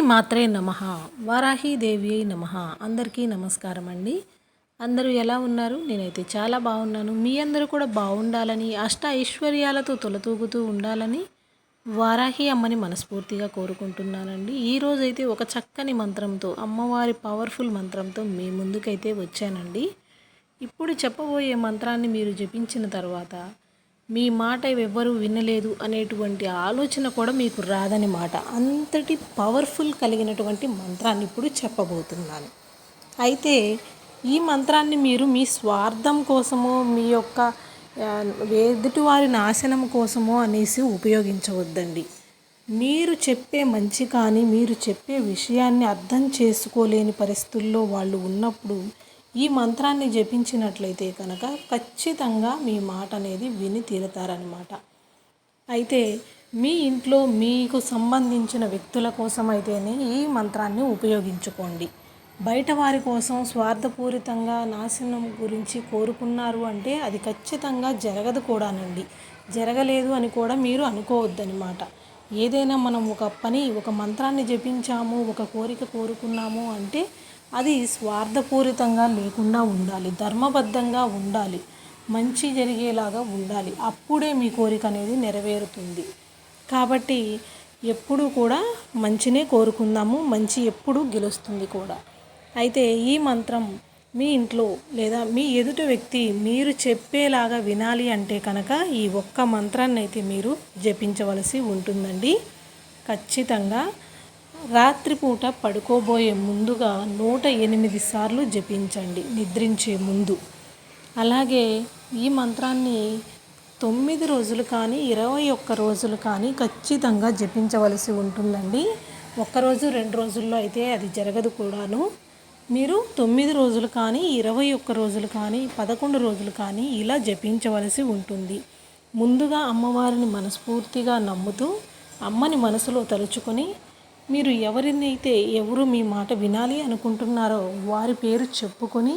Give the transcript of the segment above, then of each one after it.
మాత్రే నమ. వారాహీదేవి అయి నమ. అందరికీ నమస్కారం అండి. అందరూ ఎలా ఉన్నారు? నేనైతే చాలా బాగున్నాను. మీ అందరూ కూడా బాగుండాలని అష్ట ఐశ్వర్యాలతో తొలతూగుతూ ఉండాలని వారాహి అమ్మని మనస్ఫూర్తిగా కోరుకుంటున్నానండి. ఈరోజైతే ఒక చక్కని మంత్రంతో అమ్మవారి పవర్ఫుల్ మంత్రంతో మీ ముందుకైతే వచ్చానండి. ఇప్పుడు చెప్పబోయే మంత్రాన్ని మీరు జపించిన తర్వాత మీ మాట ఎవ్వరూ వినలేదు అనేటువంటి ఆలోచన కూడా మీకు రాదని మాట. అంతటి పవర్ఫుల్ కలిగినటువంటి మంత్రాన్ని ఇప్పుడు చెప్పబోతున్నాను. అయితే ఈ మంత్రాన్ని మీరు మీ స్వార్థం కోసమో మీ యొక్క ఎదుటివారి నాశనం కోసమో అనేసి ఉపయోగించవద్దండి. మీరు చెప్పే మంచి కానీ మీరు చెప్పే విషయాన్ని అర్థం చేసుకోలేని పరిస్థితుల్లో వాళ్ళు ఉన్నప్పుడు ఈ మంత్రాన్ని జపించినట్లయితే కనుక ఖచ్చితంగా మీ మాట అనేది విని తీరుతారనమాట అయితే మీ ఇంట్లో మీకు సంబంధించిన వ్యక్తుల కోసం అయితేనే ఈ మంత్రాన్ని ఉపయోగించుకోండి. బయట వారి కోసం స్వార్థపూరితంగా నాశనం గురించి కోరుకున్నారు అంటే అది ఖచ్చితంగా జరగదు కూడానండి. జరగలేదు అని కూడా మీరు అనుకోవద్దనమాట ఏదైనా మనం ఒక పని ఒక మంత్రాన్ని జపించాము ఒక కోరిక కోరుకున్నాము అంటే అది స్వార్థపూరితంగా లేకుండా ఉండాలి ధర్మబద్ధంగా ఉండాలి మంచి జరిగేలాగా ఉండాలి. అప్పుడే మీ కోరిక అనేది నెరవేరుతుంది. కాబట్టి ఎప్పుడు కూడా మంచినే కోరుకుందాము మంచి ఎప్పుడు గెలుస్తుంది కూడా. అయితే ఈ మంత్రం మీ ఇంట్లో లేదా మీ ఎదుటి వ్యక్తి మీరు చెప్పేలాగా వినాలి అంటే కనుక ఈ ఒక్క మంత్రాన్ని అయితే మీరు జపించవలసి ఉంటుందండి. ఖచ్చితంగా రాత్రిపూట పడుకోబోయే ముందుగా నూట ఎనిమిది సార్లు జపించండి నిద్రించే ముందు. అలాగే ఈ మంత్రాన్ని తొమ్మిది రోజులు కానీ ఇరవై ఒక్క రోజులు కానీ ఖచ్చితంగా జపించవలసి ఉంటుందండి. ఒక్కరోజు రెండు రోజుల్లో అయితే అది జరగదు కూడాను. మీరు తొమ్మిది రోజులు కానీ ఇరవై ఒక్క రోజులు కానీ పదకొండు రోజులు కానీ ఇలా జపించవలసి ఉంటుంది. ముందుగా అమ్మవారిని మనస్ఫూర్తిగా నమ్ముతూ అమ్మని మనసులో తలుచుకొని మీరు ఎవరినైతే ఎవరు మీ మాట వినాలి అనుకుంటున్నారో వారి పేరు చెప్పుకొని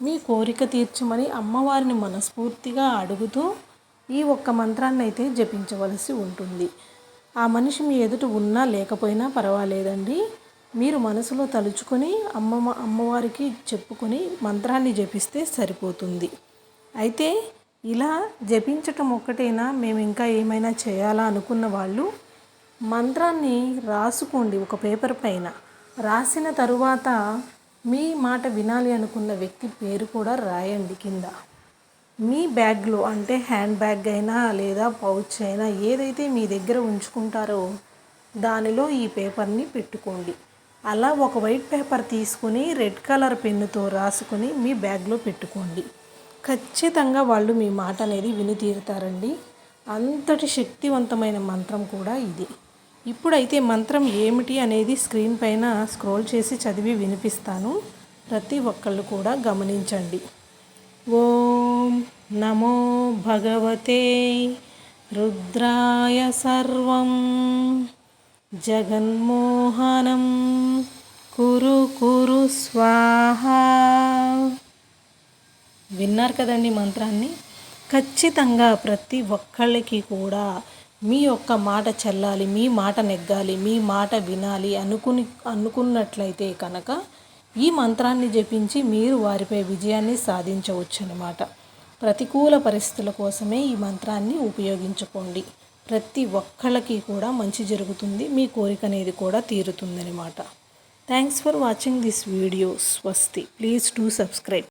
మీ కోరిక తీర్చమని అమ్మవారిని మనస్ఫూర్తిగా అడుగుతూ ఈ ఒక్క మంత్రాన్ని అయితే జపించవలసి ఉంటుంది. ఆ మనిషి మీ ఎదుట ఉన్నా లేకపోయినా పర్వాలేదండి. మీరు మనసులో తలుచుకొని అమ్మ అమ్మవారికి చెప్పుకొని మంత్రాన్ని జపిస్తే సరిపోతుంది. అయితే ఇలా జపించటం ఒక్కటైనా? మేము ఇంకా ఏమైనా చేయాలా అనుకున్న వాళ్ళు మంత్రాన్ని రాసుకోండి ఒక పేపర్ పైన. రాసిన తరువాత మీ మాట వినాలి అనుకున్న వ్యక్తి పేరు కూడా రాయండి కింద. మీ బ్యాగ్లో అంటే హ్యాండ్ బ్యాగ్ అయినా లేదా పౌచ్ అయినా ఏదైతే మీ దగ్గర ఉంచుకుంటారో దానిలో ఈ పేపర్ని పెట్టుకోండి. అలా ఒక వైట్ పేపర్ తీసుకుని రెడ్ కలర్ పెన్నుతో రాసుకుని మీ బ్యాగ్లో పెట్టుకోండి. ఖచ్చితంగా వాళ్ళు మీ మాట అనేది విని తీరుతారండి. అంతటి శక్తివంతమైన మంత్రం కూడా ఇది. ఇప్పుడైతే మంత్రం ఏమిటి అనేది స్క్రీన్ పైన స్క్రోల్ చేసి చదివి వినిపిస్తాను. ప్రతి ఒక్కళ్ళు కూడా గమనించండి. ఓం నమో భగవతే రుద్రాయ సర్వం. జగన్మోహనం. కురు కురు స్వాహ. విన్నారు కదండి మంత్రాన్ని? ఖచ్చితంగా ప్రతి ఒక్కళ్ళకి కూడా మీ యొక్క మాట చెల్లాలి మీ మాట నెగ్గాలి మీ మాట వినాలి అనుకుని అనుకున్నట్లయితే కనుక ఈ మంత్రాన్ని జపించి మీరు వారిపై విజయాన్ని సాధించవచ్చు అనమాట ప్రతికూల పరిస్థితుల కోసమే ఈ మంత్రాన్ని ఉపయోగించుకోండి. ప్రతి ఒక్కళ్ళకి కూడా మంచి జరుగుతుంది మీ కోరిక అనేది కూడా తీరుతుందనమాట thanks for watching this video స్వస్తి ప్లీజ్ టు సబ్స్క్రైబ్